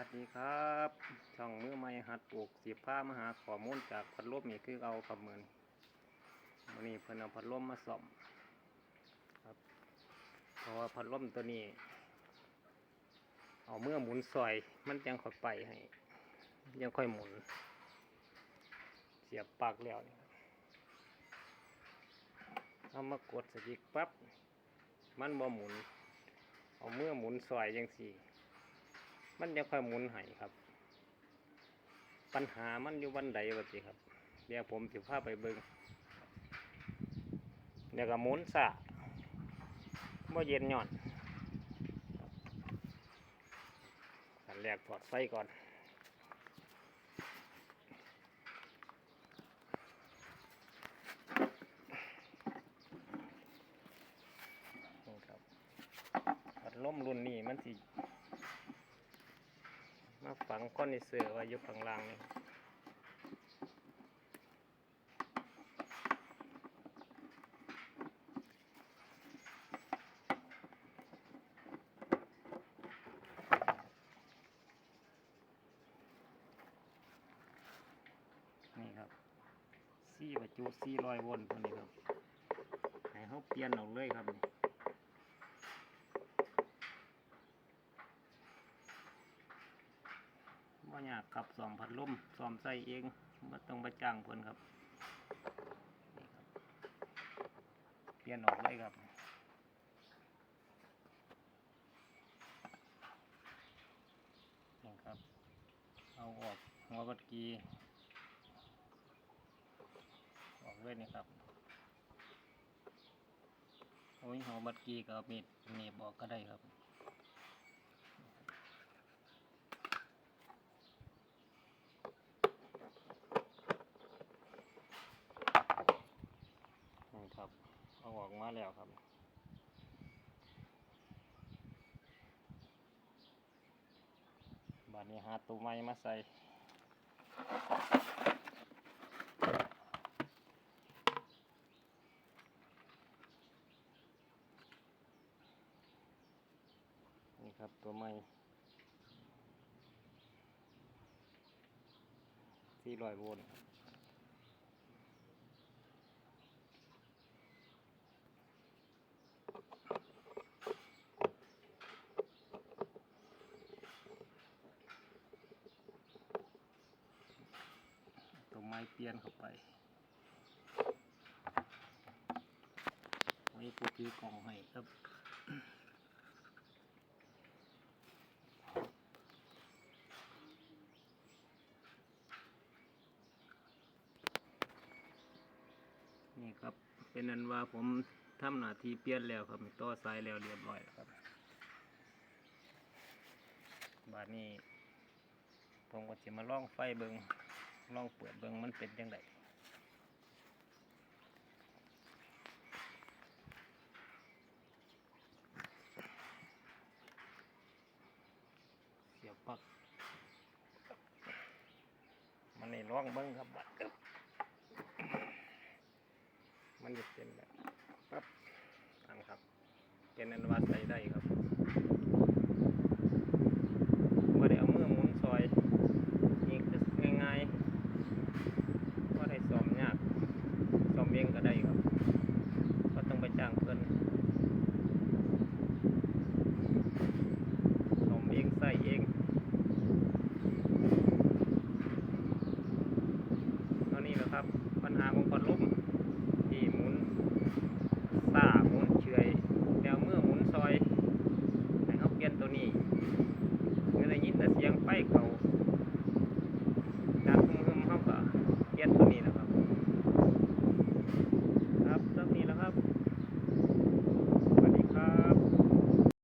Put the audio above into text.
วัสดีครับ ช่องมือไม้หัดปลูกสีผ้ามหาข้อมูลจากพัดลมนี่คือเอาครับเมือนวันนี้เพิ่นเอาพัดลมมาซ่อมครับเพราะว่าพัดลมตัวนี้ เอาเมื่อหมุนซอย มันยังค่อยไปให้ ยังค่อยหมุน เสียบปลักแล้วนี่เอามากดสกิกปั๊บมันบ่หมุน เอาเมื่อหมุนซอยจังสี่ มันจะค่อยหมุนให้ครับ ปัญหามันอยู่วันใดวะสิครับ เดี๋ยวผมสิพาไปเบิงเดี๋ยวก็หมุนซะบ่เย็นหย่อนอันแรกถอดไฟก่อนนี่ครับพัดลมรุ่นนี้มันสิ มาฝังก้อนในเสือไว้อยู่ข้างล่างนี่นี่ครับซี่ประจุซี่ร้อยวลต์ตัวนี้ครับ ให้เขาเปลี่ยนออกเลยครับนี่ ว่อยากขับสอมพัดลมสอมใส่เองไม่ต้องไปจ้างเพิ่นครับนี่ครับเปลี่ยนออกเลยครับนี่ครับ เอาออกหัวบัดกีออกเลยนี่ครับโอ้ยหัวบัดกีกับมีดหนีบออกก็ได้ครับ นี่ครับ เอาออก มาแล้วครับ บานนี้หาตัวไม้มาใส่นี่ครับตัวไม้ที่ลอยโวล ม้เปลี่ยนเข้าไปไว้ผู้ถือกล่องให้ครับนี่ครับเป็นนันว่าผมทำหน้าที่เปลี่ยนแล้วครับต่อสายแล้วเรียบร้อยแล้วครับ บาดนี้ผมก็จะมาล่องไฟเบิง ลองเปิดเบิงมันเป็นยังไงเสียบปลักมันนี่องเบิงครับบัดอึ๊บมันจะเป็นแบบปั๊บอันครับ เป็นอันว่าใส่ได้ครับ